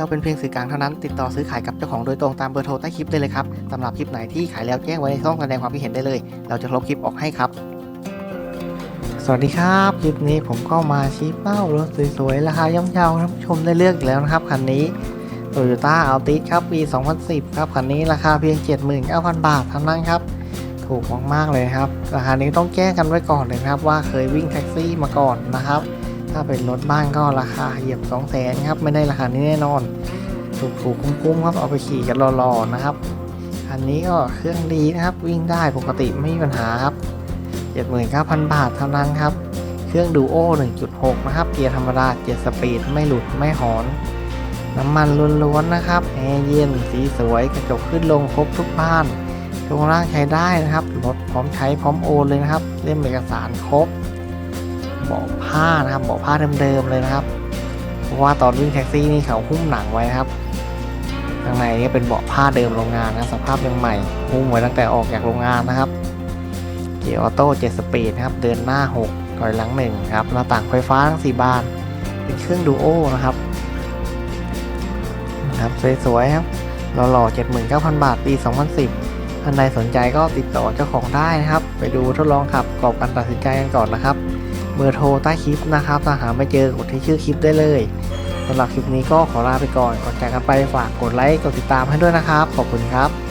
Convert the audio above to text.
เราเป็นเพียงสื่อกลางเท่านั้น ติดต่อซื้อขายกับเจ้าของโดยตรงตามเบอร์โทรใต้คลิปได้เลยครับสำหรับคลิปไหนที่ขายแล้วแจ้งไว้ในช่องแสดงความคิดเห็นได้เลย เราจะลบคลิปออกให้ครับ สวัสดีครับ คลิปนี้ผมก็มาชี้เป้ารถสวยๆราคาย่อมเยาท่านผู้ชมได้เลือกอีกแล้วนะครับคันนี้ Toyota Altis ครับปี 2010 ครับคันนี้ราคาเพียง 79,000 บาทเท่านั้นครับถูกมากๆเลยครับ ราคานี้ต้องแจ้กันไว้ก่อนเลยครับว่าเคยวิ่งแท็กซี่มาก่อนนะครับ ถ้าเป็นรถบ้านก็ราคาเหยียบ 2 0 0 0 0 0ครับ ไม่ได้ราคานี้แน่นอน ถูกๆคุ้มๆครับเอาไปขี่กันรอๆนะครับคันนี้ก็เครื่องดีนะครับ วิ่งได้ปกติไม่มีปัญหาครับ 79,000 บาทเท่านั้นครับ เครื่องดูโอ1.6 นะครับ เกียร์ธรรมดา 7 สปีด ไม่หลุดไม่หอน น้ำมันล้วนๆนะครับแอร์เย็นสีสวยกระจกขึ้นลงครบทุกบ้านช่วงล่างใช้ได้นะครับรถพร้อมใช้พร้อมโอนเลยนะครับ เล่มเอกสารครบ เบาะผ้านะครับเบาะผ้าเดิมๆเลยนะครับ เพราะว่าตอนวิ่งแท็กซี่นี่เขาหุ้มหนังไว้นะครับข้างในนี่เป็นเบาะผ้าเดิมโรงงานนะสภาพยังใหม่หุ้มไว้ตั้งแต่ออกจากโรงงานนะครับ เกียร์ออโต้7สปีดนะครับ เดินหน้า 6 ถอยหลัง1ครับหน้าต่างไฟฟ้าทั้ง 4 บาน เป็นเครื่องดูโอนะครับนะครับสวยๆครับหล่อๆ79,000 บาท ปี 2010ท่านใดสนใจก็ติดต่อเจ้าของได้นะครับ ไปดูทดลองขับปรอบการตัดสินใจกันก่อนนะครับ บอร์โทรใต้คลิปนะครับถ้าหาไม่เจอกดที่ชื่อคลิปได้เลยสำหรับคลิปนี้ก็ขอลาไปก่อนก่อนจากกันไปฝากกดไลค์กดติดตามให้ด้วยนะครับ ขอบคุณครับ